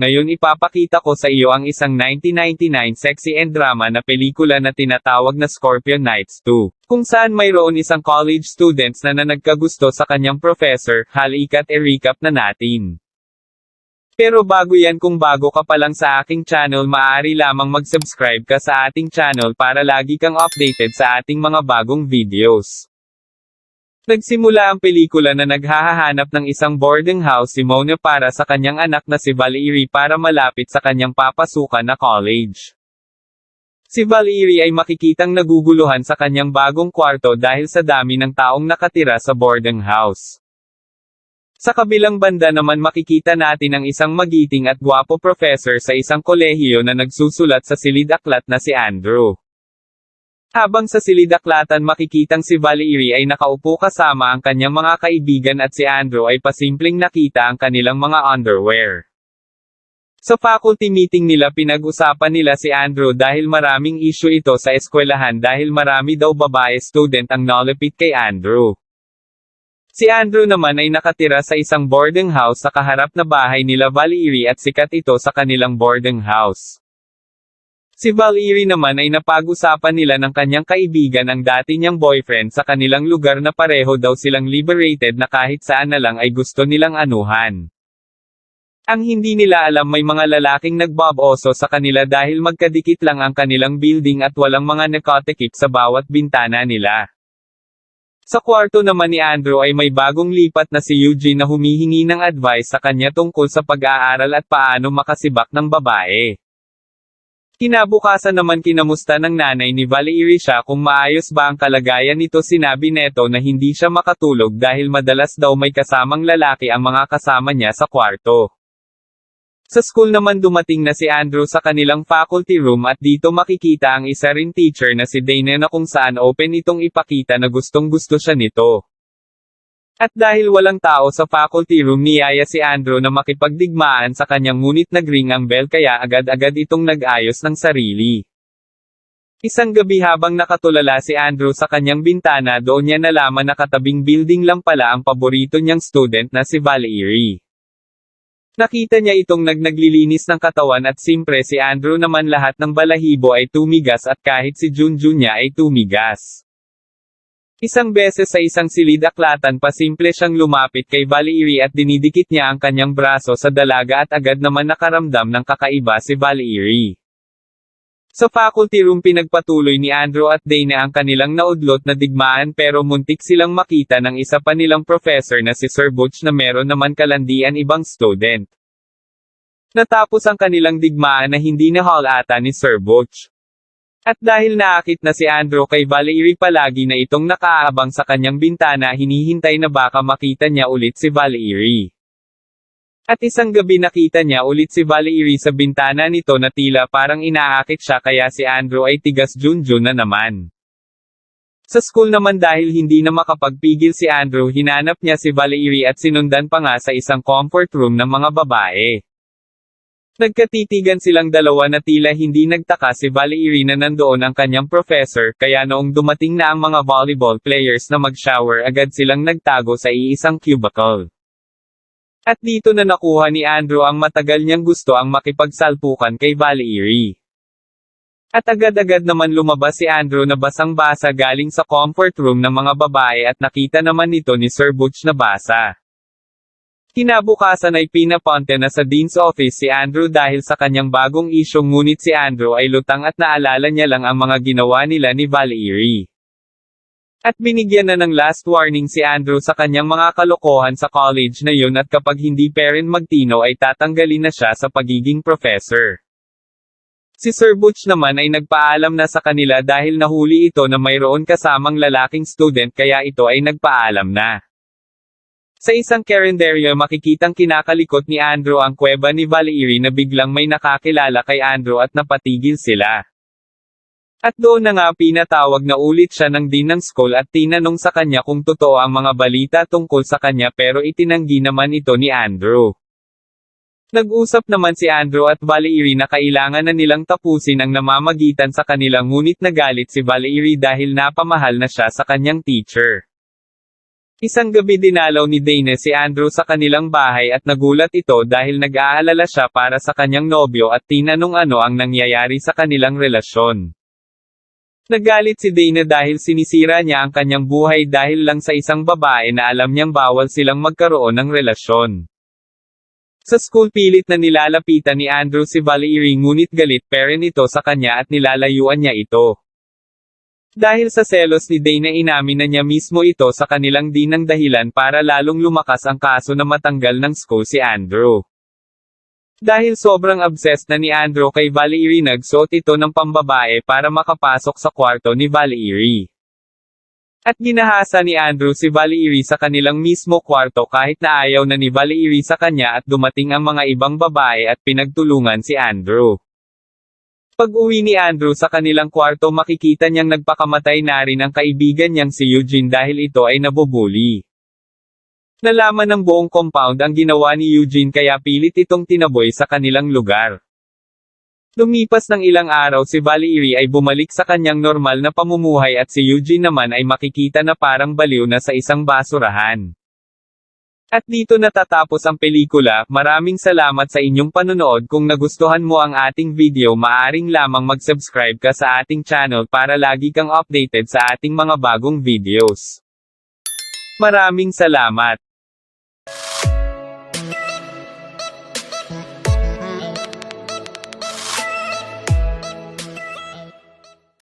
Ngayon ipapakita ko sa iyo ang isang 1999 sexy and drama na pelikula na tinatawag na Scorpion Nights 2, kung saan mayroon isang college students na na nagkagusto sa kanyang professor, halikat e-recap na natin. Pero bago yan kung bago ka pa lang sa aking channel maaari lamang mag-subscribe ka sa ating channel para lagi kang updated sa ating mga bagong videos. Nagsimula ang pelikula na naghahanap ng isang boarding house si Mona para sa kanyang anak na si Valerie para malapit sa kanyang papasukan na college. Si Valerie ay makikitang naguguluhan sa kanyang bagong kwarto dahil sa dami ng taong nakatira sa boarding house. Sa kabilang banda naman makikita natin ang isang magiting at gwapo professor sa isang kolehiyo na nagsusulat sa silid-aklat na si Andrew. Habang sa silidaklatan makikitang si Valerie ay nakaupo kasama ang kanyang mga kaibigan at si Andrew ay pasimpleng nakita ang kanilang mga underwear. Sa faculty meeting nila pinag-usapan nila si Andrew dahil maraming issue ito sa eskwelahan dahil marami daw babae student ang nalapit kay Andrew. Si Andrew naman ay nakatira sa isang boarding house sa kaharap na bahay nila Valerie at sikat ito sa kanilang boarding house. Si Valerie naman ay napag-usapan nila ng kanyang kaibigan ang dati niyang boyfriend sa kanilang lugar na pareho daw silang liberated na kahit saan na lang ay gusto nilang anuhan. Ang hindi nila alam may mga lalaking nagboboso sa kanila dahil magkadikit lang ang kanilang building at walang mga nakatikip sa bawat bintana nila. Sa kwarto naman ni Andrew ay may bagong lipat na si Eugene na humihingi ng advice sa kanya tungkol sa pag-aaral at paano makasibak ng babae. Kinabukasan naman kinamusta ng nanay ni Valerie siya kung maayos ba ang kalagayan nito sinabi neto na hindi siya makatulog dahil madalas daw may kasamang lalaki ang mga kasama niya sa kwarto. Sa school naman dumating na si Andrew sa kanilang faculty room at dito makikita ang isa rin teacher na si Dana na kung saan open itong ipakita na gustong gusto siya nito. At dahil walang tao sa faculty room niyaya si Andrew na makipagdigmaan sa kanyang ngunit nagring ang bell kaya agad-agad itong nag-ayos ng sarili. Isang gabi habang nakatulala si Andrew sa kanyang bintana doon niya nalaman na katabing building lang pala ang paborito niyang student na si Valerie. Nakita niya itong nagnaglilinis ng katawan at simpre si Andrew naman lahat ng balahibo ay tumigas at kahit si Junjun niya ay tumigas. Isang beses sa isang silid-aklatan pasimple siyang lumapit kay Valerie at dinidikit niya ang kanyang braso sa dalaga at agad naman nakaramdam ng kakaiba si Valerie. Sa faculty room pinagpatuloy ni Andrew at Dana ang kanilang naudlot na digmaan pero muntik silang makita ng isa pa nilang professor na si Sir Butch na meron naman kalandian ibang student. Natapos ang kanilang digmaan na hindi na hall ata ni Sir Butch. At dahil naakit na si Andrew kay Valerie palagi na itong nakaabang sa kanyang bintana hinihintay na baka makita niya ulit si Valerie. At isang gabi nakita niya ulit si Valerie sa bintana nito na tila parang inaakit siya kaya si Andrew ay tigas Junjun na naman. Sa school naman dahil hindi na makapagpigil si Andrew hinanap niya si Valerie at sinundan pa nga sa isang comfort room ng mga babae. Nagkatitigan silang dalawa na tila hindi nagtaka si Valerie na nandoon ang kanyang professor, kaya noong dumating na ang mga volleyball players na mag-shower agad silang nagtago sa iisang cubicle. At dito na nakuha ni Andrew ang matagal niyang gusto ang makipagsalpukan kay Valerie. At agad-agad naman lumabas si Andrew na basang-basa galing sa comfort room ng mga babae at nakita naman nito ni Sir Butch na basa. Kinabukasan ay pinaponte na sa Dean's office si Andrew dahil sa kanyang bagong isyong ngunit si Andrew ay lutang at naalala niya lang ang mga ginawa nila ni Valerie. At binigyan na ng last warning si Andrew sa kanyang mga kalokohan sa college na yun at kapag hindi pa rin magtino ay tatanggalin na siya sa pagiging professor. Si Sir Butch naman ay nagpaalam na sa kanila dahil nahuli ito na mayroon kasamang lalaking student kaya ito ay nagpaalam na. Sa isang karinderyo makikitang kinakalikot ni Andrew ang kuweba ni Valerie na biglang may nakakilala kay Andrew at napatigil sila. At doon na nga pinatawag na ulit siya ng din ng school at tinanong sa kanya kung totoo ang mga balita tungkol sa kanya pero itinanggi naman ito ni Andrew. Nag-usap naman si Andrew at Valerie na kailangan na nilang tapusin ang namamagitan sa kanila ngunit nagalit si Valerie dahil napamahal na siya sa kanyang teacher. Isang gabi dinalaw ni Dana si Andrew sa kanilang bahay at nagulat ito dahil nag-aalala siya para sa kanyang nobyo at tinanong ano ang nangyayari sa kanilang relasyon. Nagalit si Dana dahil sinisira niya ang kanyang buhay dahil lang sa isang babae na alam niyang bawal silang magkaroon ng relasyon. Sa school pilit na nilalapitan ni Andrew si Valerie ngunit galit parent ito sa kanya at nilalayuan niya ito. Dahil sa selos ni Dana inamin na niya mismo ito sa kanilang dinang dahilan para lalong lumakas ang kaso na matanggal ng school si Andrew. Dahil sobrang obsessed na ni Andrew kay Valerie nagsuot ito ng pambabae para makapasok sa kwarto ni Valerie. At ginahasa ni Andrew si Valerie sa kanilang mismo kwarto kahit na ayaw na ni Valerie sa kanya at dumating ang mga ibang babae at pinagtulungan si Andrew. Pag uwi ni Andrew sa kanilang kwarto makikita niyang nagpakamatay na rin ang kaibigan niyang si Eugene dahil ito ay nabubuli. Nalaman ng buong compound ang ginawa ni Eugene kaya pilit itong tinaboy sa kanilang lugar. Lumipas ng ilang araw si Valerie ay bumalik sa kanyang normal na pamumuhay at si Eugene naman ay makikita na parang baliw na sa isang basurahan. At dito natatapos ang pelikula, maraming salamat sa inyong panonood kung nagustuhan mo ang ating video maaring lamang mag-subscribe ka sa ating channel para lagi kang updated sa ating mga bagong videos. Maraming salamat!